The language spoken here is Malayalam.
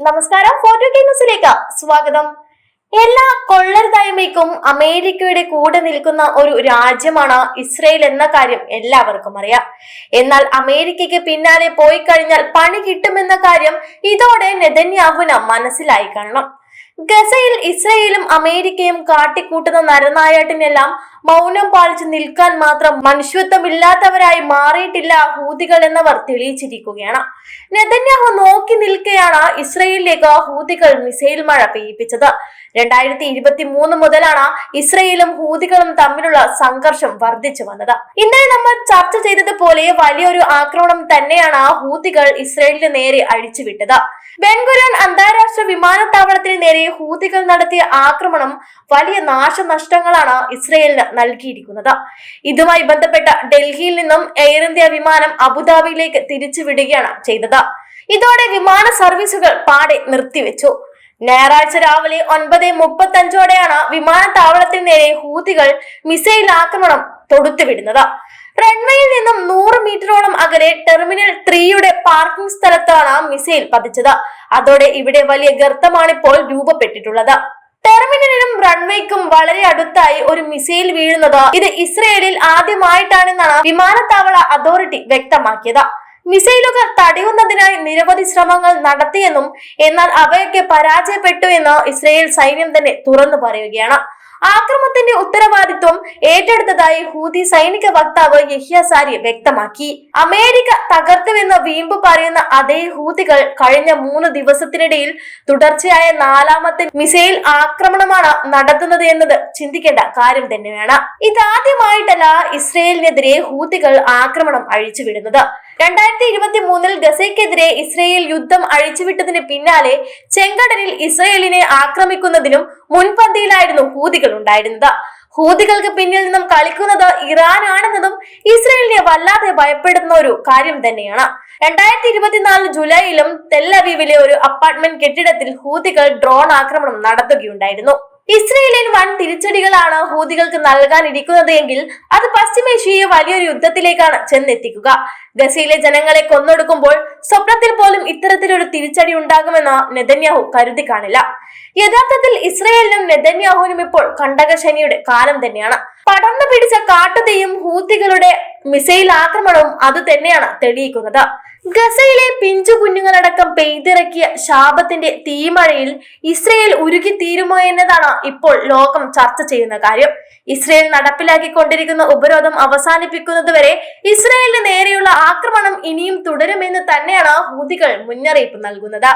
നമസ്കാരം ഫോട്ടോ ന്യൂസിലേക്ക് സ്വാഗതം. എല്ലാ കൊള്ളരുതായ്മയ്ക്കും അമേരിക്കയുടെ കൂടെ നിൽക്കുന്ന ഒരു രാജ്യമാണ് ഇസ്രയേൽ എന്ന കാര്യം എല്ലാവർക്കും അറിയാം. എന്നാൽ അമേരിക്കയ്ക്ക് പിന്നാലെ പോയി കഴിഞ്ഞാൽ പണി കിട്ടുമെന്ന കാര്യം ഇതോടെ നെതന്യാഹുവിന് മനസ്സിലായി കാണണം. ഗസയിൽ ഇസ്രയേലും അമേരിക്കയും കാട്ടിക്കൂട്ടുന്ന നരനായാട്ടിനെല്ലാം മൗനം പാലിച്ച് നിൽക്കാൻ മാത്രം മനുഷ്യത്വമില്ലാത്തവരായി മാറിയിട്ടില്ല ഹൂതികൾ എന്നവർ തെളിയിച്ചിരിക്കുകയാണ്. നെതന്യാഹു നോക്കി നിൽക്കെയാണ് ഇസ്രയേലിലേക്ക് ഹൂതികൾ മിസൈൽ മഴ പെയ്യിപ്പിച്ചത്. രണ്ടായിരത്തി ഇരുപത്തി മൂന്ന് മുതലാണ് ഇസ്രയേലും ഹൂതികളും തമ്മിലുള്ള സംഘർഷം വർദ്ധിച്ചു വന്നത്. ഇന്നലെ നമ്മൾ ചർച്ച ചെയ്തതുപോലെ വലിയൊരു ആക്രമണം തന്നെയാണ് ഹൂതികൾ ഇസ്രയേലിന് നേരെ അഴിച്ചുവിട്ടത്. ബെൻഗുരാൻ അന്താരാഷ്ട്ര വിമാനത്താവളത്തിന് നേരെ ഹൂതികൾ നടത്തിയ ആക്രമണം വലിയ നാശനഷ്ടങ്ങളാണ് ഇസ്രയേലിന് നൽകിയിരിക്കുന്നത്. ഇതുമായി ബന്ധപ്പെട്ട ഡൽഹിയിൽ നിന്നും എയർ ഇന്ത്യ വിമാനം അബുദാബിയിലേക്ക് തിരിച്ചുവിടുകയാണ് ചെയ്തത്. ഇതോടെ വിമാന സർവീസുകൾ പാടെ നിർത്തിവെച്ചു. ഞായറാഴ്ച രാവിലെ ഒൻപത് മുപ്പത്തഞ്ചോടെയാണ് വിമാനത്താവളത്തിന് നേരെ ഹൂതികൾ മിസൈൽ ആക്രമണം തൊടുത്തുവിടുന്നത്. റൺവേയിൽ നിന്നും നൂറ് മീറ്ററോളം അകലെ ടെർമിനൽ ത്രീയുടെ പാർക്കിംഗ് സ്ഥലത്താണ് മിസൈൽ പതിച്ചത്. അതോടെ ഇവിടെ വലിയ ഗർത്തമാണ് ഇപ്പോൾ രൂപപ്പെട്ടിട്ടുള്ളത്. ടെർമിനലിനും റൺവേക്കും വളരെ അടുത്തായി ഒരു മിസൈൽ വീഴുന്നത് ഇത് ഇസ്രയേലിൽ ആദ്യമായിട്ടാണെന്നാണ് വിമാനത്താവള അതോറിറ്റി വ്യക്തമാക്കിയത്. മിസൈലുകൾ തടയുന്നതിനായി നിരവധി ശ്രമങ്ങൾ നടത്തിയെന്നും എന്നാൽ അവയൊക്കെ പരാജയപ്പെട്ടു എന്ന് ഇസ്രയേൽ സൈന്യം തന്നെ തുറന്നു പറയുകയാണ്. ആക്രമണത്തിന്റെ ഉത്തരവാദിത്വം ഏറ്റെടുത്തതായി ഹൂതി സൈനിക വക്താവ് യഹ്യ സാരി വ്യക്തമാക്കി. അമേരിക്ക തകർത്തുവെന്ന് വീമ്പ് പറയുന്ന അതേ ഹൂതികൾ കഴിഞ്ഞ മൂന്ന് ദിവസത്തിനിടയിൽ തുടർച്ചയായ നാലാമത്തെ മിസൈൽ ആക്രമണമാണ് നടത്തുന്നത് എന്നത് ചിന്തിക്കേണ്ട കാര്യം തന്നെയാണ്. ഇതാദ്യമായിട്ടല്ല ഇസ്രയേലിനെതിരെ ഹൂതികൾ ആക്രമണം അഴിച്ചുവിടുന്നത്. രണ്ടായിരത്തി ഇരുപത്തി മൂന്നിൽ ഗസയ്ക്കെതിരെ ഇസ്രയേൽ യുദ്ധം അഴിച്ചുവിട്ടതിന് പിന്നാലെ ചെങ്കടലിൽ ഇസ്രയേലിനെ ആക്രമിക്കുന്നതിനും മുൻപന്തിയിലായിരുന്നു ഹൂതികൾ ഉണ്ടായിരുന്നത്. ഹൂതികൾക്ക് പിന്നിൽ നിന്നും കളിക്കുന്നത് ഇറാൻ ആണെന്നതും ഇസ്രയേലിനെ വല്ലാതെ ഭയപ്പെടുന്ന ഒരു കാര്യം തന്നെയാണ്. രണ്ടായിരത്തി ഇരുപത്തിനാല് ജൂലൈയിലും തെല്ലവീവിലെ ഒരു അപ്പാർട്ട്മെന്റ് കെട്ടിടത്തിൽ ഹൂതികൾ ഡ്രോൺ ആക്രമണം നടത്തുകയുണ്ടായിരുന്നു. ഇസ്രയേലിൽ വൻ തിരിച്ചടികളാണ് ഹൂതികൾക്ക് നൽകാനിരിക്കുന്നത് എങ്കിൽ അത് പശ്ചിമേഷ്യയെ വലിയൊരു യുദ്ധത്തിലേക്കാണ് ചെന്നെത്തിക്കുക. ഗസയിലെ ജനങ്ങളെ കൊന്നൊടുക്കുമ്പോൾ സ്വപ്നത്തിൽ പോലും ഇത്തരത്തിലൊരു തിരിച്ചടി ഉണ്ടാകുമെന്ന് നെതന്യാഹു കരുതി കാണില്ല. യഥാർത്ഥത്തിൽ ഇസ്രയേലിനും നെതന്യാഹുവിനും ഇപ്പോൾ കണ്ടകശനിയുടെ കാലം തന്നെയാണ്. പടർന്നു പിടിച്ച കാട്ടുതീയും ഹൂത്തികളുടെ മിസൈൽ ആക്രമണവും അത് തന്നെയാണ് തെളിയിക്കുന്നത്. ഗസയിലെ പിഞ്ചു കുഞ്ഞുങ്ങളടക്കം പെയ്തിറക്കിയ ശാപത്തിന്റെ തീമഴയിൽ ഇസ്രയേൽ ഉരുകി തീരുമോ എന്നതാണ് ഇപ്പോൾ ലോകം ചർച്ച ചെയ്യുന്ന കാര്യം. ഇസ്രയേൽ നടപ്പിലാക്കിക്കൊണ്ടിരിക്കുന്ന ഉപരോധം അവസാനിപ്പിക്കുന്നതുവരെ ഇസ്രയേലിന് നേരെയുള്ള ആക്രമണം ഇനിയും തുടരുമെന്ന് തന്നെയാണ് ഹൂതികൾ മുന്നറിയിപ്പ് നൽകുന്നത്.